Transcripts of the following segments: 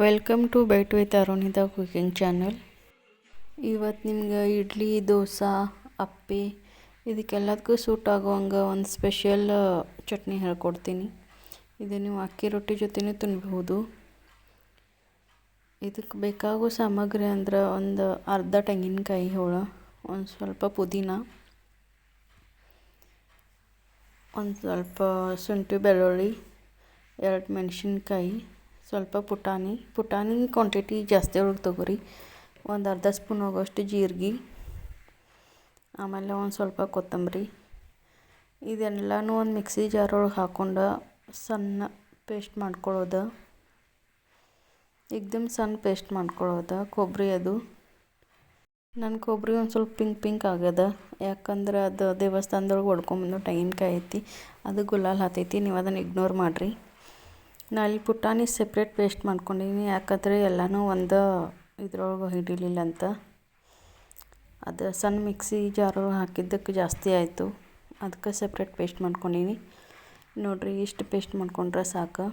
Welcome to bite with ಅರುಣಿದ cooking channel ಇವತ್ತು ನಿಮ್ಗೆ ಇಡ್ಲಿ, ದೋಸೆ, ಅಪ್ಪಿ ಇದಕ್ಕೆಲ್ಲದಕ್ಕೂ ಸೂಟ್ ಆಗುವಂಗೆ ಒಂದು ಸ್ಪೆಷಲ್ ಚಟ್ನಿ ಹೇಳ್ಕೊಡ್ತೀನಿ. ಇದು ನೀವು ಅಕ್ಕಿ ರೊಟ್ಟಿ ಜೊತೆನೂ ತಿನ್ಬಹುದು. ಇದಕ್ಕೆ ಬೇಕಾಗೋ ಸಾಮಗ್ರಿ ಅಂದ್ರೆ ಒಂದು ಅರ್ಧ ತೆಂಗಿನಕಾಯಿ ಹೋಳ, ಒಂದು ಸ್ವಲ್ಪ ಪುದೀನ, ಒಂದು ಸ್ವಲ್ಪ ಶುಂಠಿ ಬೆಳ್ಳುಳ್ಳಿ, ಎರಡು ಮೆಣಸಿನ್ಕಾಯಿ ಸ್ವಲ್ಪ ಪುಟಾಣಿ ಪುಟಾಣಿ ಕ್ವಾಂಟಿಟಿ ಜಾಸ್ತಿ ಒಳಗೆ ತೊಗೊರಿ. ಒಂದು ಅರ್ಧ ಸ್ಪೂನ್ ಆಗೋಷ್ಟು ಜೀರಿಗೆ, ಆಮೇಲೆ ಒಂದು ಸ್ವಲ್ಪ ಕೊತ್ತಂಬರಿ. ಇದೆಲ್ಲನೂ ಒಂದು ಮಿಕ್ಸಿ ಜಾರ್ ಒಳಗೆ ಹಾಕ್ಕೊಂಡು ಸಣ್ಣ ಪೇಸ್ಟ್ ಮಾಡ್ಕೊಳ್ಳೋದು ಏಕ್ದಮ್ ಸಣ್ಣ ಪೇಸ್ಟ್ ಮಾಡ್ಕೊಳ್ಳೋದು ಕೊಬ್ಬರಿ ಅದು. ನನ್ನ ಕೊಬ್ಬರಿ ಒಂದು ಸ್ವಲ್ಪ ಪಿಂಕ್ ಪಿಂಕ್ ಆಗ್ಯದ, ಯಾಕಂದ್ರೆ ಅದು ದೇವಸ್ಥಾನದೊಳಗೆ ಹೊಡ್ಕೊಂಬಂದು ಟೈಮ್ ಐತಿ ಅದು ಗುಲಾಲ್ ಹತ್ತೈತಿ ನೀವು ಅದನ್ನು ಇಗ್ನೋರ್ ಮಾಡಿರಿ. ನಾ ಇಲ್ಲಿ ಪುಟಾಣಿ ಸೆಪ್ರೇಟ್ ಪೇಸ್ಟ್ ಮಾಡ್ಕೊಂಡೀನಿ ಯಾಕಂದರೆ ಎಲ್ಲನೂ ಒಂದು ಇದ್ರೊಳಗೆ ಹಿಡಿಲಿಲ್ಲ ಅಂತ. ಅದು ಸಣ್ಣ ಮಿಕ್ಸಿ ಜಾರು ಹಾಕಿದ್ದಕ್ಕೆ ಜಾಸ್ತಿ ಆಯಿತು. ಅದಕ್ಕೆ ಸಪ್ರೇಟ್ ಪೇಸ್ಟ್ ಮಾಡ್ಕೊಂಡೀನಿ ನೋಡಿರಿ ಇಷ್ಟು ಪೇಸ್ಟ್ ಮಾಡ್ಕೊಂಡ್ರೆ ಸಾಕು.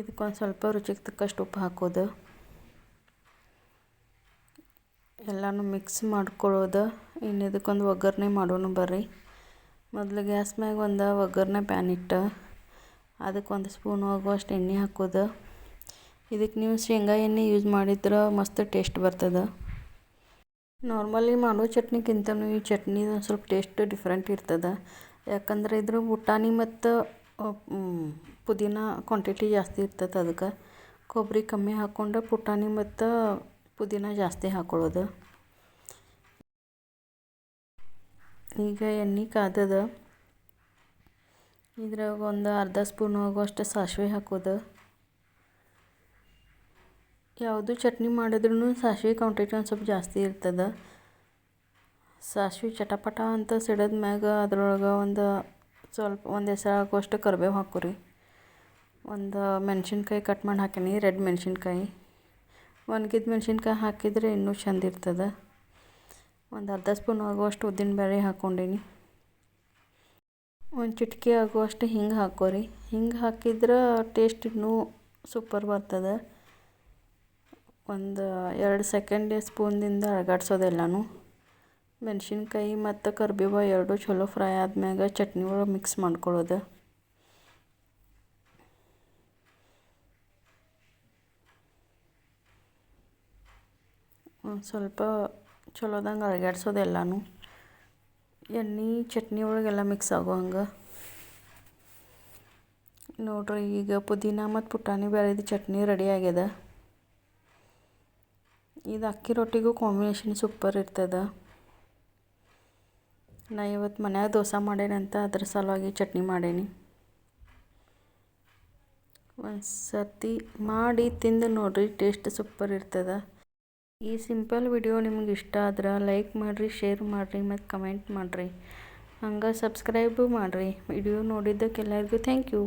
ಇದಕ್ಕೊಂದು ಸ್ವಲ್ಪ ರುಚಿಗೆ ತಕ್ಕಷ್ಟು ಉಪ್ಪು ಹಾಕೋದು. ಎಲ್ಲನೂ ಮಿಕ್ಸ್ ಮಾಡ್ಕೊಳ್ಳೋದು ಇನ್ನು ಇದಕ್ಕೊಂದು ಒಗ್ಗರಣೆ ಮಾಡೋಣ ಬರ್ರಿ. ಮೊದಲು ಗ್ಯಾಸ್ ಮ್ಯಾಗ ಒಂದು ಒಗ್ಗರಣೆ ಪ್ಯಾನ್ ಇಟ್ಟು. ಅದಕ್ಕೆ ಒಂದು ಸ್ಪೂನ್ ಆಗುವಷ್ಟು ಎಣ್ಣೆ ಹಾಕೋದು. ಇದಕ್ಕೆ ನೀವು ಶೇಂಗಾ ಎಣ್ಣೆ ಯೂಸ್ ಮಾಡಿದ್ರೆ ಮಸ್ತ್ ಟೇಸ್ಟ್ ಬರ್ತದೆ. ನಾರ್ಮಲಿ ಮಾಡೋ ಚಟ್ನಿಗಿಂತನೂ ಈ ಚಟ್ನಿ ಒಂದು ಸ್ವಲ್ಪ ಟೇಸ್ಟ್ ಡಿಫ್ರೆಂಟ್ ಇರ್ತದೆ. ಯಾಕಂದ್ರೆ ಇದ್ರ ಬುಟಾಣಿ ಮತ್ತು ಪುದೀನ ಕ್ವಾಂಟಿಟಿ ಜಾಸ್ತಿ ಇರ್ತದೆ ಅದಕ್ಕೆ. ಕೊಬ್ಬರಿ ಕಮ್ಮಿ ಹಾಕ್ಕೊಂಡು ಪುಟಾಣಿ ಮತ್ತು ಪುದೀನ ಜಾಸ್ತಿ ಹಾಕ್ಕೊಳ್ಳೋದು ಈಗ ಎಣ್ಣೆ ಕಾದದ. ಇದ್ರಾಗ ಒಂದು ಅರ್ಧ ಸ್ಪೂನ್ ಆಗುವಷ್ಟು ಸಾಸಿವೆ ಹಾಕೋದು. ಯಾವುದು ಚಟ್ನಿ ಮಾಡಿದ್ರೂ ಸಾಸಿವೆ ಕ್ವಾಂಟಿಟಿ ಒಂದು ಸ್ವಲ್ಪ ಜಾಸ್ತಿ ಇರ್ತದೆ. ಸಾಸಿವೆ ಚಟಪಟ ಅಂತ ಸಿಡದ ಮ್ಯಾಗ ಅದ್ರೊಳಗೆ ಒಂದು ಸ್ವಲ್ಪ ಒಂದು ಹೆಸರು ಹಾಕುವಷ್ಟು ಕರಿಬೇವು ಹಾಕೋರಿ. ಒಂದು ಮೆಣಸಿನ್ಕಾಯಿ ಕಟ್ ಮಾಡಿ ಹಾಕೀನಿ ರೆಡ್ ಮೆಣಸಿನ್ಕಾಯಿ. ಒಣಗಿದ ಮೆಣಸಿನ್ಕಾಯಿ ಹಾಕಿದರೆ ಇನ್ನೂ ಚಂದ ಇರ್ತದೆ. ಒಂದು ಅರ್ಧ ಸ್ಪೂನ್ ಆಗುವಷ್ಟು ಉದ್ದಿನಬೇಳೆ ಹಾಕ್ಕೊಂಡೀನಿ ಒಂದು ಚಿಟಿಕೆ ಆಗುವಷ್ಟು ಹಿಂಗೆ ಹಾಕೋರಿ. ಹಿಂಗೆ ಹಾಕಿದ್ರೆ ಟೇಸ್ಟ್ ಇನ್ನೂ ಸೂಪರ್ ಬರ್ತದೆ. ಒಂದು ಎರಡು ಸೆಕೆಂಡ್ ಸ್ಪೂನ್ದಿಂದ ಅಳಗಾಡ್ಸೋದೆಲ್ಲನೂ. ಮೆಣಸಿನ್ಕಾಯಿ ಮತ್ತು ಕರಿಬೇವು ಎರಡು ಚಲೋ ಫ್ರೈ ಆದ್ಮ್ಯಾಗ ಚಟ್ನಿ ಒಳಗೆ ಮಿಕ್ಸ್ ಮಾಡ್ಕೊಳ್ಳೋದು ಒಂದು ಸ್ವಲ್ಪ ಚಲೋದಂಗೆ ಅಳಗಾಡ್ಸೋದು ಎಲ್ಲನೂ ಎಣ್ಣೆ, ಚಟ್ನಿ ಒಳಗೆಲ್ಲ ಮಿಕ್ಸ್ ಆಗೋ ಹಂಗೆ. ನೋಡ್ರಿ, ಈಗ ಪುದೀನ ಮತ್ತು ಪುಟಾಣಿ ಬೆಳೆದ ಚಟ್ನಿ ರೆಡಿ ಆಗ್ಯದ. ಇದು ಅಕ್ಕಿ ರೊಟ್ಟಿಗೂ ಕಾಂಬಿನೇಷನ್ ಸೂಪರ್ ಇರ್ತದೆ. ನಾ ಇವತ್ತು ಮನ್ಯಾಗ ದೋಸೆ ಮಾಡೇನಂತ ಅದ್ರ ಸಲುವಾಗಿ ಚಟ್ನಿ ಮಾಡೇನಿ. ಒಂದು ಸರ್ತಿ ಮಾಡಿ ತಿಂದು ನೋಡ್ರಿ ಟೇಸ್ಟ್ ಸೂಪರ್ ಇರ್ತದೆ. ಈ ಸಿಂಪಲ್ ವಿಡಿಯೋ ನಿಮ್ಗೆ ಇಷ್ಟ ಆದ್ರೆ ಲೈಕ್ ಮಾಡಿರಿ, ಶೇರ್ ಮಾಡಿರಿ ಮತ್ತು ಕಮೆಂಟ್ ಮಾಡಿರಿ. ಹಂಗೆ ಸಬ್ಸ್ಕ್ರೈಬು ಮಾಡಿರಿ. ವಿಡಿಯೋ ನೋಡಿದ್ದಕ್ಕೆ ಎಲ್ಲರಿಗೂ ಥ್ಯಾಂಕ್ ಯು